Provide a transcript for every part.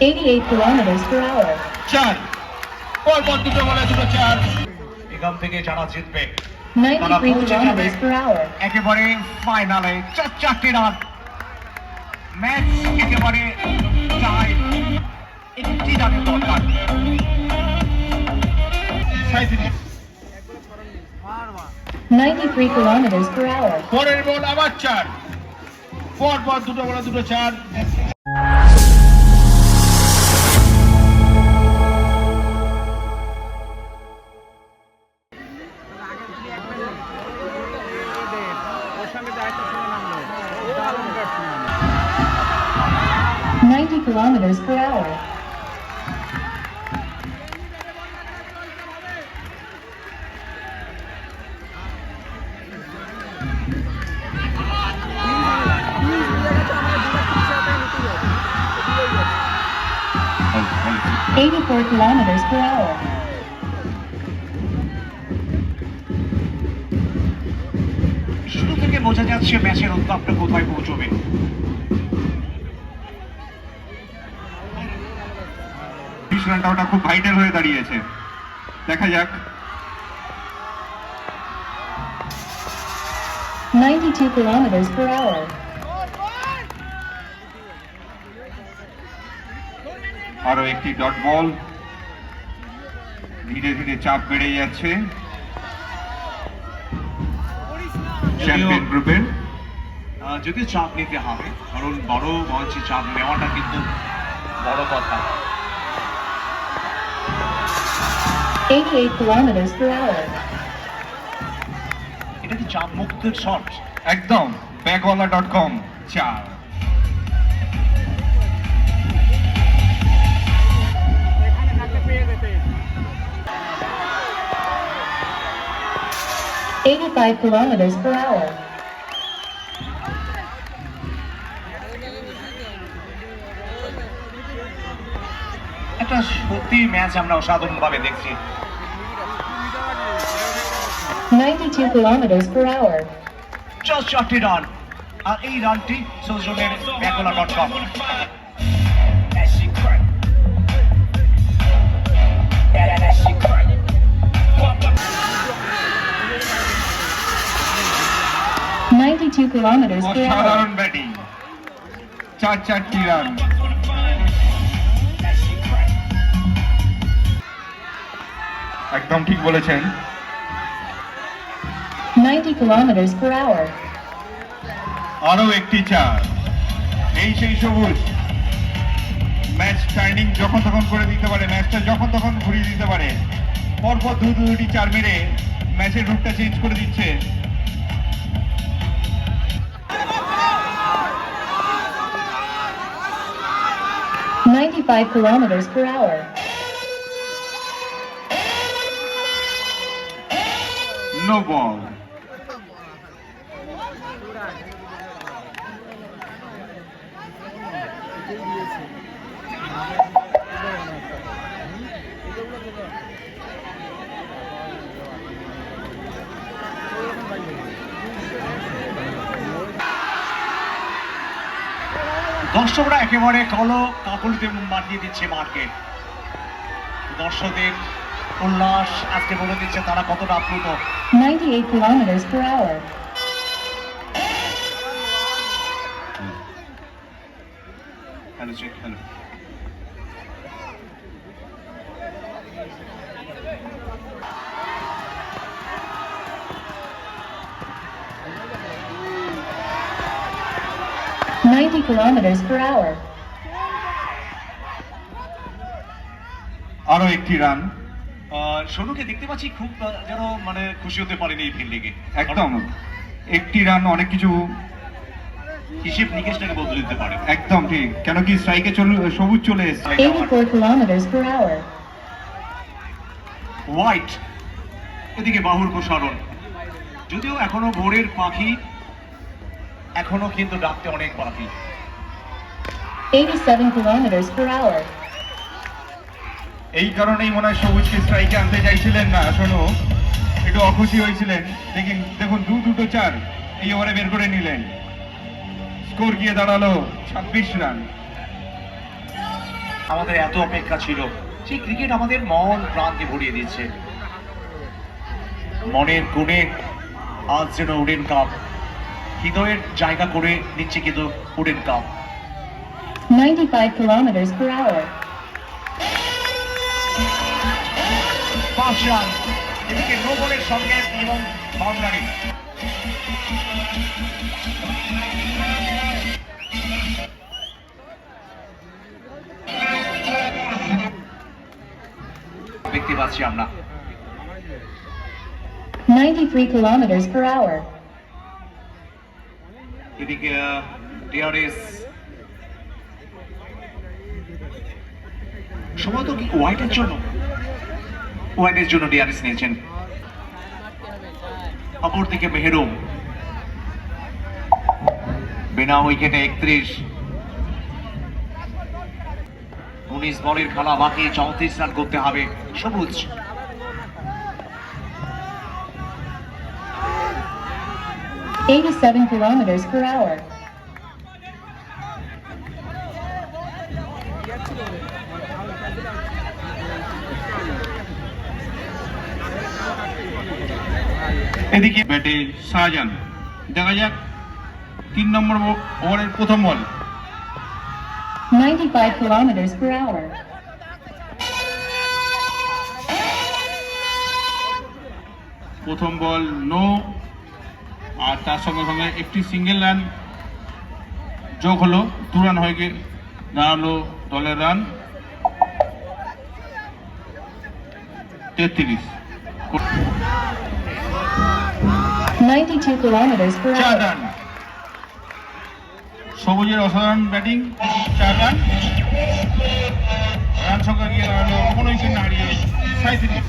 88 kilometers per hour. চার। পরপর দুটো বলে দুটো চার। এখান থেকে যারা জিতবে 93 kilometers per hour. একেবারে ফাইনালে চার চারটি রান ম্যাচ একেবারে টাই একটি রানের দরকার। 93 kilometers per hour. পরের বল আবার চার। পর পর দুটো বলে দুটো চার। 90 kilometers per hour. Eighty-four kilometers per hour. শুরু থেকে বোঝা যাচ্ছে ম্যাচের উত্তাপটা কোথায় পৌঁছবে রানটা ওটা খুব ভাইটাল হয়ে দাঁড়িয়েছে। দেখা যাক। Ninety-two kilometers per hour. আরও একটি ডট বল ধীরে ধীরে চাপ বেড়ে যাচ্ছে। চ্যাম্পিয়ন গ্রুপের যদিও চাপ নিতে হবে কারণ বড় মঞ্চে চাপ নেওয়াটা কিন্তু বড় কথা। Eighty-eight kilometers per hour. এটা কি চাপ মুক্তের শট একদম ব্যাগওয়ালা ডট কম চার Eighty-five kilometers per hour. একটা সত্যি ম্যাচ আমরা অসাধারণ ভাবে দেখছি। Ninety-two kilometers per hour. Just চারটি রান আর এই রানটি ব্যাকলা ডট কম. অসাধারণ ব্যাটিং চার চারটি রান একদম ঠিক বলেছেন। Ninety kilometers per hour. আরও একটি চার। এই সেই সবুজ। ম্যাচ টার্নিং যখন তখন করে দিতে পারে ম্যাচটা যখন তখন ঘুরিয়ে দিতে পারে। পরপর দু দুটি চার মেরে ম্যাচের রুটটা চেঞ্জ করে দিচ্ছে। Ninety-five kilometers per hour. No ball দর্শকরা একেবারে কলো কাকুলিতে মাটিয়ে দিচ্ছে মার্কেট। দর্শকদের উল্লাস আজকে বলে দিচ্ছে তারা কতটা আপ্লুত kilometers per hour. Hello check hello Ninety kilometers per hour. আরও একটি রান সোনুকে দেখতে পাচ্ছি খুব যেন মানে খুশি হতে পারেনি এই ফিল্ডিংয়ে একদম। একটি রান অনেক কিছু হিসেব নিকেশটাকে বদলে দিতে পারে। একদম ঠিক। কেন কি স্ট্রাইকে চল সবুজ চলে এসছে. হোয়াইট এদিকে বাহুর প্রসারণ। যদিও এখনও ভোরের পাখি এখনও কিন্তু ডাকতে অনেক kilometers per hour. এই কারণেই মনে হয় সবুজকে স্ট্রাইকে আনতে চাইছিলেন না। শোনো একটু অখুশি হয়েছিলেন। দেখুন দেখুন দু দুটো চার। এই ওভারে বের করে নিলেন। স্কোর গিয়ে দাঁড়াল ছাব্বিশ রান। আমাদের এত অপেক্ষা ছিল। সেই ক্রিকেট আমাদের মন প্রাণকে ভরিয়ে দিচ্ছে। মনের কোণে আজ যেন উডেন কাপ। হৃদয়ের জায়গা করে নিচ্ছে কিন্তু wooden cup. 95 kilometers per hour. পাঁচ রান এদিকে নো বলের সঙ্গে এবং বাউন্ডারি। দেখতে পাচ্ছি আমরা। 93 kilometers per hour. এদিকে ডিআরএস সম্ভবত কি হোয়াইটের জন্য? হোয়াইটের জন্য ডিআরএস নিয়েছেন। অপরদিকে মেহেরুম। বিনা উইকেটে একত্রিশ। উনিশ বলের খেলা বাকি, চৌত্রিশ রান করতে হবে সবুজ। Eighty-seven kilometers per hour. এদিকে ব্যাটে শাহজাহান। দেখা যাক তিন নম্বর ওভারের প্রথম বল। Ninety-five kilometers per hour. প্রথম বল নো আর তার সঙ্গে সঙ্গে একটি সিঙ্গেল রান যোগ হলো দু রান হয়ে গিয়ে দাঁড়াল দলের রান তেত্রিশ। Ninety-two kilometers per চার hour. রান। সবুজের অসাধারণ ব্যাটিং চার রান। রান সংখ্যা গিয়ে দাঁড়াল উইকেট না হারিয়ে সাঁত্রিশ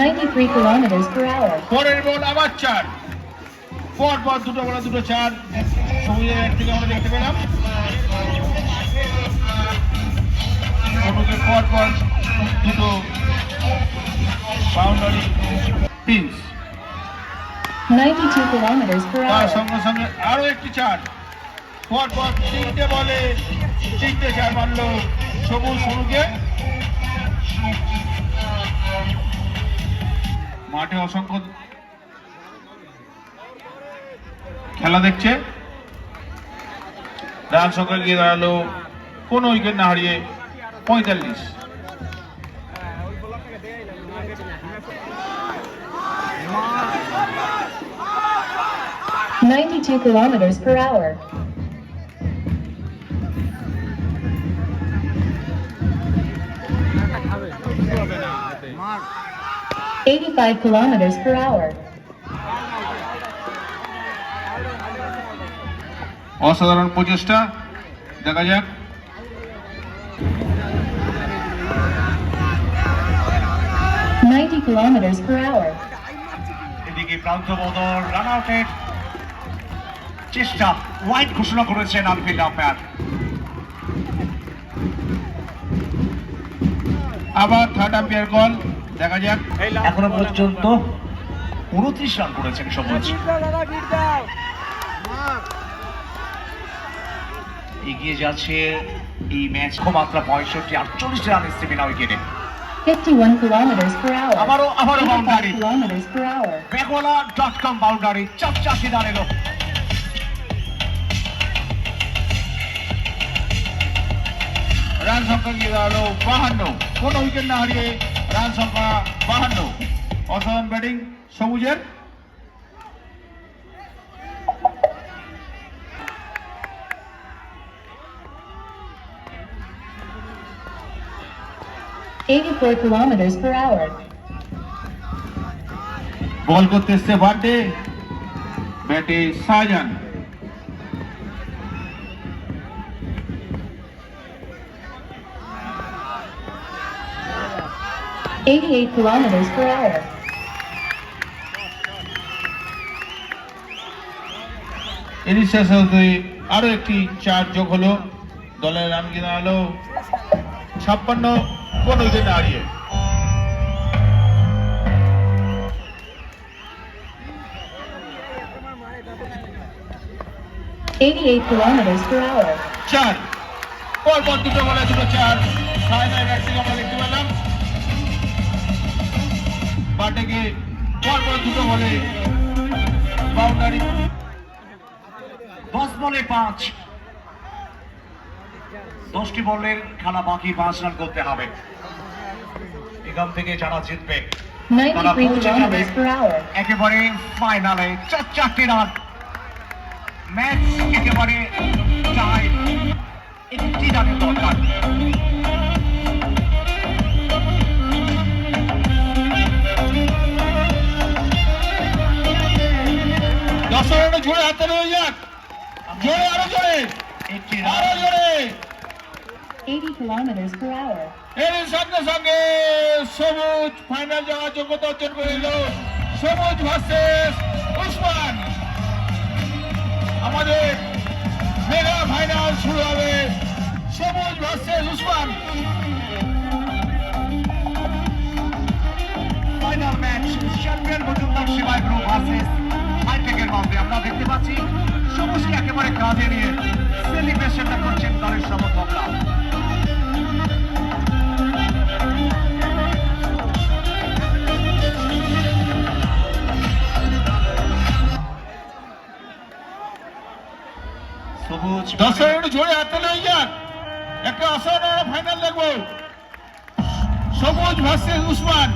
Ninety-three kilometers per hour. পরের বল আবার চার। পর পর দুটো বলে দুটো চার। সবুজের এক থেকে আমরা দেখতে পেলাম। পর পর দুটো বাউন্ডারি per তার. সঙ্গে সঙ্গে আরও একটি চার। পর পর তিনটে বলে তিনটে চার মারল সবুজ সরুকে মাঠে অসংখ্য খেলা দেখছে। রান সংখ্যা গিয়ে দাঁড়াল কোনো উইকেট না হারিয়ে পঁয়তাল্লিশ। Ninety-two kilometers per hour. Eighty-five kilometers per hour. অসাধারণ প্রচেষ্টা দেখা যাক Ninety kilometers per hour. এদিকে প্রান্ত বদল রান আউটের চেষ্টা ওয়াইড ঘোষণা করেছেন আলফিল্ড আম্পায়ার আবার থার্ড আম্পায়ার কল দেখা যাক। এখনও পর্যন্ত উনত্রিশ রান করেছেন সবুজ। এগিয়ে যাচ্ছে এই ম্যাচ মাত্রা পঁয়ষট্টি আটচল্লিশ রান এসছে বিনা উইকেটে. আবারও আবারও বাউন্ডারি বেগোলা ডট কম বাউন্ডারি চাপ চাষি রান রান সংখ্যা গিয়ে দাঁড়াল বাহান্ন কোনো উইকেট না হারিয়ে রান সংখ্যা বাহান্ন অসাধারণ ব্যাটিং সবুজের Eighty-four kilometers per hour. বল করতে এসছে বার্থডে ব্যাটে Shahjahan Eighty-eight kilometers per hour. এরই শেষে হতে আরও একটি চার যোগ হলো দলের রান গিয়ে দাঁড়াল ছাপ্পান্ন কোন উইকেট হারিয়ে. চার পরপর দুটো বলে দুটো চার ব্যাটিং আমরা বাটেকে পরপর দুটো বলে বাউন্ডারি। দশ বলে পাঁচ। দশটি বলের খেলা বাকি পাঁচ রান করতে হবে। এখান থেকে যারা জিতবে 93 kilometers per hour. একেবারে ফাইনালে। চার চারটি রান। ম্যাচ একেবারে টাই। একটি রানের দরকার। রানে ঝুড়ে হাতে নেওয়া যাক। জোরে আরও জোরে। আরও জোরে। 80 kilometers per hour. এর সঙ্গে সঙ্গে সবুজ ফাইনাল যাওয়ার যোগ্যতা অর্জন করে সবুজ ভার্সেস উসমান। আমাদের মেগা ফাইনাল শুরু হবে Sabuj versus Usman. Final match champion Majumdar Shibai group versus হাইটেকের মধ্যে আমরা দেখতে পাচ্ছি। একেবারে নিয়ে সেলিব্রেশনটা করছেন দলের সমর্থকরা। একটা অসাধারণ ফাইনাল দেখব। সবুজ ভার্সেস উসমান।